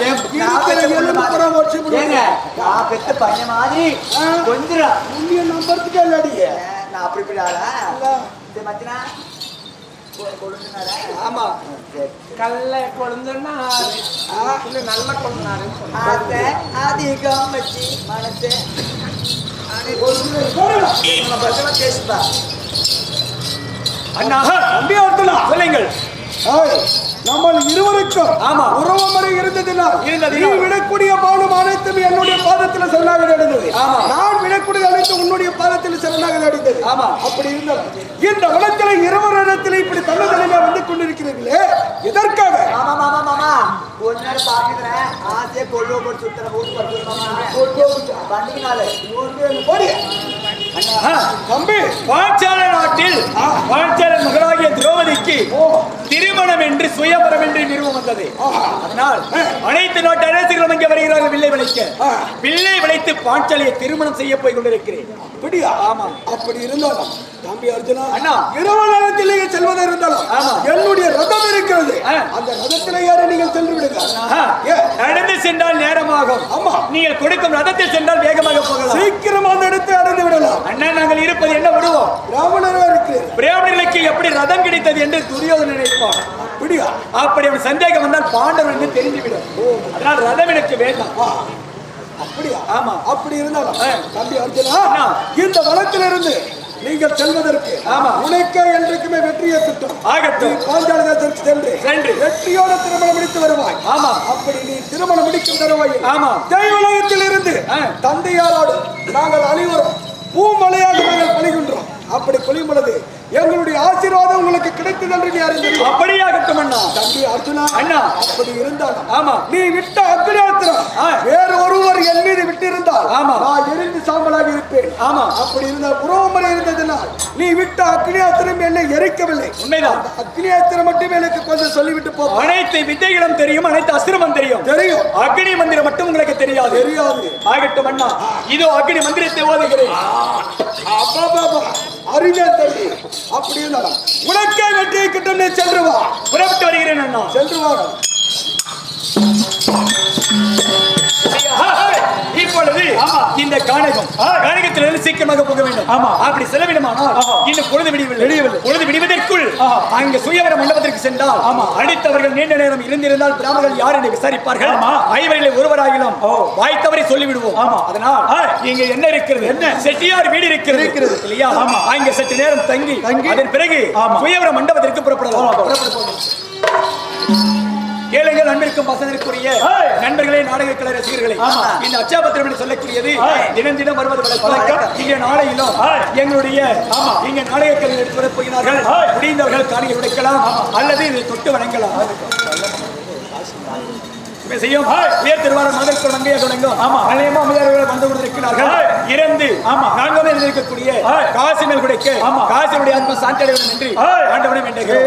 பெத்த பொண்ணு மாதிரி. ஏங்க, நான் பெத்த பையன் மாதிரி கொஞ்சம் நம்பறதுக்கே இல்லடியே நான் அப்படி இப்படி ஆளா? கொ- கொழுந்துனாரா? ஆமா. கல்ல கொழுந்துன்னா இல்ல நல்ல கொழுந்தாருன்னு சொன்னாங்க அதிகம் வச்சு மனசு. பேசுப்பா அண்ணா தம்பி அர்த்தனா சொல்லுங்கள். நம்ம இருவருக்கும் ஆமா. உறவு இருந்ததினால் இருந்தது. நீ விடக்கூடிய பானம் அனைத்தும் என்னுடைய பாதத்தில் சரணாக அடைந்தது ஆமா. நான் விடக்கூடிய அனைத்து உன்னுடைய பாதத்தில் சரணாக அடைந்தது ஆமா. அப்படி இந்த இருவரிடத்தில் இப்படி வந்து கொண்டிருக்கிறீர்களே. கொஞ்ச நேரம் பாத்துக்கிறேன் ஆசையை கொள்ளுவ போட்டு சுத்துற ஊருக்கு பத்து தம்பி. பாஞ்சால நாட்டில் பாஞ்சால ஓ திருமணம் என்று சுயம்பரம் என்று நிறுவம் வந்தது. அதனால் அனைத்து நாட்டு அரசுகளும் இங்கே வருகிறார்கள் வில்லை விளைக்க. வில்லை விளைத்து பாஞ்சாலியை திருமணம் செய்ய போய் கொண்டிருக்கிறேன் அப்படியா ஆமா. அப்படி இருந்தாலும் தம்பி அர்ஜுனா அண்ணா. இரவு நேரத்திலேயே செல்வதா இருந்தாலும். என்னுடைய ரதம் இருக்கிறது. அந்த ரதத்திலே ஏற நீங்கள் சென்று விடுங்க நடந்து சென்றால் நேரமாகும் ஆமா. நீங்கள் கொடுக்கும் ரதத்தில் சென்றால் வேகமாக போகலாம் சீக்கிரம் அந்த இடத்தை அடைந்து விடலாம் அண்ணா நாங்கள் இருப்பது என்ன விடுவோம் ராவணரா இருக்கிறேன் பிராமணர்களுக்கு எப்படி ரதம் கிடைத்தது என்று துரியோதனன் நினைப்பான் அப்படியா அப்படி அவன் சந்தேகம் வந்தால் பாண்டவன் என்று தெரிந்துவிடும் அதனால் ரதம் எனக்கு வேண்டாம் அப்படியா ஆமா. அப்படி இருந்தாலும். தம்பி அர்ஜுனா. இந்த வனத்திலிருந்து நீங்கள் செல்வதற்கு ஆமா. உனக்கே என்றைக்குமே வெற்றியை கிட்டும் ஆகட்டும். பாஞ்சாலதேசத்திற்கு சென்று சென்று. வெற்றியோட திருமணம் முடித்து வருவாய் ஆமா. அப்படி நீ திருமணம் முடிக்கும் தருவாயில் ஆமா. தெய்வலகத்தில் இருந்து. தந்தையாரோடு நாங்கள் அனைவரும் பூமலையாக நாங்கள் பொழிகின்றோம் அப்படி பொழியும் பொழுது எங்களுடைய ஆசீர்வாதம் உங்களுக்கு கிடைத்தது என்று அறிந்தது. அப்படியாகட்டும் அண்ணா. தம்பி அர்ஜுனா அண்ணா. அப்படி இருந்தாலும் ஆமா. நீ விட்ட அக்னியாத்திரம். வேறு ஒருவர் என் மீது விட்டிருந்தால் ஆமா. நான் எரிந்து சாம்பலாக இருப்பேன். ஆமா. அப்படி இருந்த உறவுமுறை இருந்ததினால் நீ விட்ட அக்னியாத்திரம் என்னை எரிக்கவில்லை. உண்மைதான். அக்னியாத்திரம் மட்டும் எனக்கு கொஞ்சம் சொல்லிவிட்டு போ. அனைத்து வித்தைகளும் தெரியும் அனைத்து அஸ்திரமும் தெரியும். தெரியும். அக்னி மந்திரம் மட்டும் உங்களுக்கு தெரியாது. தெரியாது. ஆகட்டும் அண்ணா. இதோ அக்னி மந்திரத்தை ஓதுகிறேன். அப்பா பாபா அறிஞர் தம்பி அப்படி இருந்தாலும் உனக்கே வெற்றியை கிட்டும் நீ சென்று வா. புறப்பட்டு வருகிறேன் அண்ணா. சென்று வா. இப்பொழுது இந்த காணகம் காணகத்திலிருந்து சீக்கிரமாக போக வேண்டும். அப்படி செலவிடுமானால் இன்னும் பொழுது விடியவில்லை. பொழுது விடுவதற்குள் அங்கு சுயவர மண்டபத்திற்கு சென்றால் அடித்தவர்கள் நீண்ட நேரம் இருந்திருந்தால் பிராமணர்கள் யார் என்று விசாரிப்பார்கள். ஐவரில் ஒருவராகிலும் வாய்த்தவரை சொல்லிவிடுவோம். அதனால் இங்க என்ன இருக்கிறது? என்ன? செட்டியார் வீடு இருக்கிறது. இருக்கிறது. இல்லையா? அங்க சற்று நேரம் தங்கி அதன் பிறகு சுயவர மண்டபத்திற்கு புறப்படலாம். புறப்பட போகிறோம். கேளுங்கள் அன்பிற்கும் வசதிற்குரிய நண்பர்களே நாடக கலை ரசிகர்களே இந்த அச்சாபத்திரம் என்று சொல்லக்கூடியது தினம் தினம் வருவது வழக்கம். இங்கே நாளையிலும் எங்களுடைய இங்க நாடக கலை எடுத்து வரப் போகிறார்கள். முடிந்தவர்கள் காணிகள் உடைக்கலாம் அல்லது இதை தொட்டு வணங்கலாம். செய்யும். உயர் திருவாரூர் மதற்கு மங்கைய தொடங்கும். அநேகமா அமிதார்கள் வந்து கொண்டிருக்கிறார்கள். இறந்து நான்காவது இருந்திருக்கக்கூடிய காசி மேல் குடைக்க காசியுடைய ஆத்மா சாந்தி அடைவது என்று ஆண்டவனை வேண்டுகிறோம்.